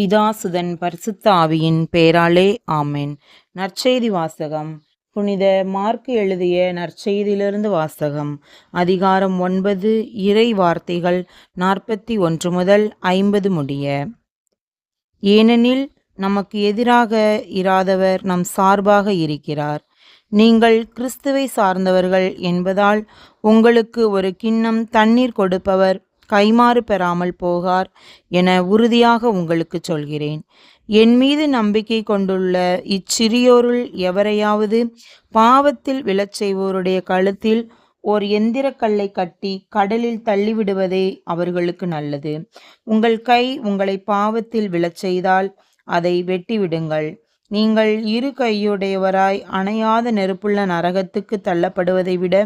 பிதாசுதன் பரிசுத்த ஆவியின் பெயராலே ஆமென். நற்செய்தி வாசகம். புனித மார்க்கு எழுதிய நற்செய்தியிலிருந்து வாசகம். அதிகாரம் ஒன்பது இறை வார்த்தைகள் நாற்பத்தி ஒன்று முதல் ஐம்பது முடிய. ஏனெனில் நமக்கு எதிராக இராதவர் நம் சார்பாக இருக்கிறார். நீங்கள் கிறிஸ்துவை சார்ந்தவர்கள் என்பதால் உங்களுக்கு ஒரு கிண்ணம் தண்ணீர் கொடுப்பவர் கைமாறு பெறாமல் போகார் என உறுதியாக உங்களுக்கு சொல்கிறேன். என் மீது நம்பிக்கை கொண்டுள்ள இச்சிறியோருள் எவரையாவது பாவத்தில் விழச் செய்வோருடைய கழுத்தில் ஓர் எந்திரக்கல்லை கட்டி கடலில் தள்ளிவிடுவதே அவர்களுக்கு நல்லது. உங்கள் கை உங்களை பாவத்தில் விழச் செய்தால் அதை வெட்டிவிடுங்கள். நீங்கள் இரு கையுடையவராய் அணையாத நெருப்புள்ள நரகத்துக்கு தள்ளப்படுவதை விட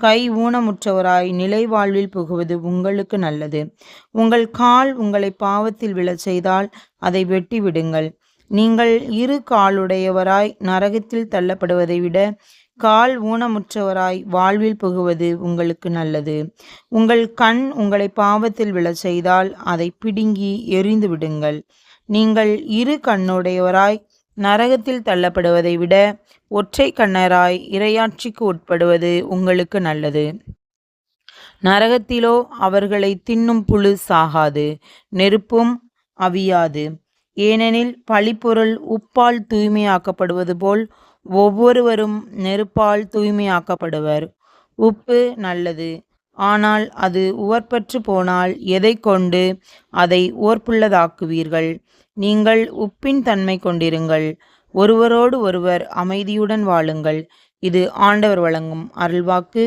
கை ஊனமுற்றவராய் நிலை வாழ்வில் புகுவது உங்களுக்கு நல்லது. உங்கள் கால் உங்களை பாவத்தில் விழச் செய்தால் அதை வெட்டி விடுங்கள் நீங்கள் இரு காலுடையவராய் நரகத்தில் தள்ளப்படுவதை விட கால் ஊனமுற்றவராய் வாழ்வில் புகுவது உங்களுக்கு நல்லது. உங்கள் கண் உங்களை பாவத்தில் விழச் செய்தால் அதை பிடுங்கி எறிந்து விடுங்கள் நீங்கள் இரு கண்ணுடையவராய் நரகத்தில் தள்ளப்படுவதை விட ஒற்றை கண்ணராய் இரையாட்சிக்கு உட்படுவது உங்களுக்கு நல்லது. நரகத்திலோ அவர்களை தின்னும் புழு சாகாது நெருப்பும் அவியாது. ஏனெனில் பழிப்பொருள் உப்பால் தூய்மையாக்கப்படுவது போல் ஒவ்வொருவரும் நெருப்பால் தூய்மையாக்கப்படுவர். உப்பு நல்லது. ஆனால் அது உவர்பற்று போனால் எதை கொண்டு அதை ஓர்ப்புள்ளதாக்குவீர்கள்? நீங்கள் உப்பின் தன்மை கொண்டிருங்கள். ஒருவரோடு ஒருவர் அமைதியுடன் வாழுங்கள். இது ஆண்டவர் வழங்கும் அருள்வாக்கு.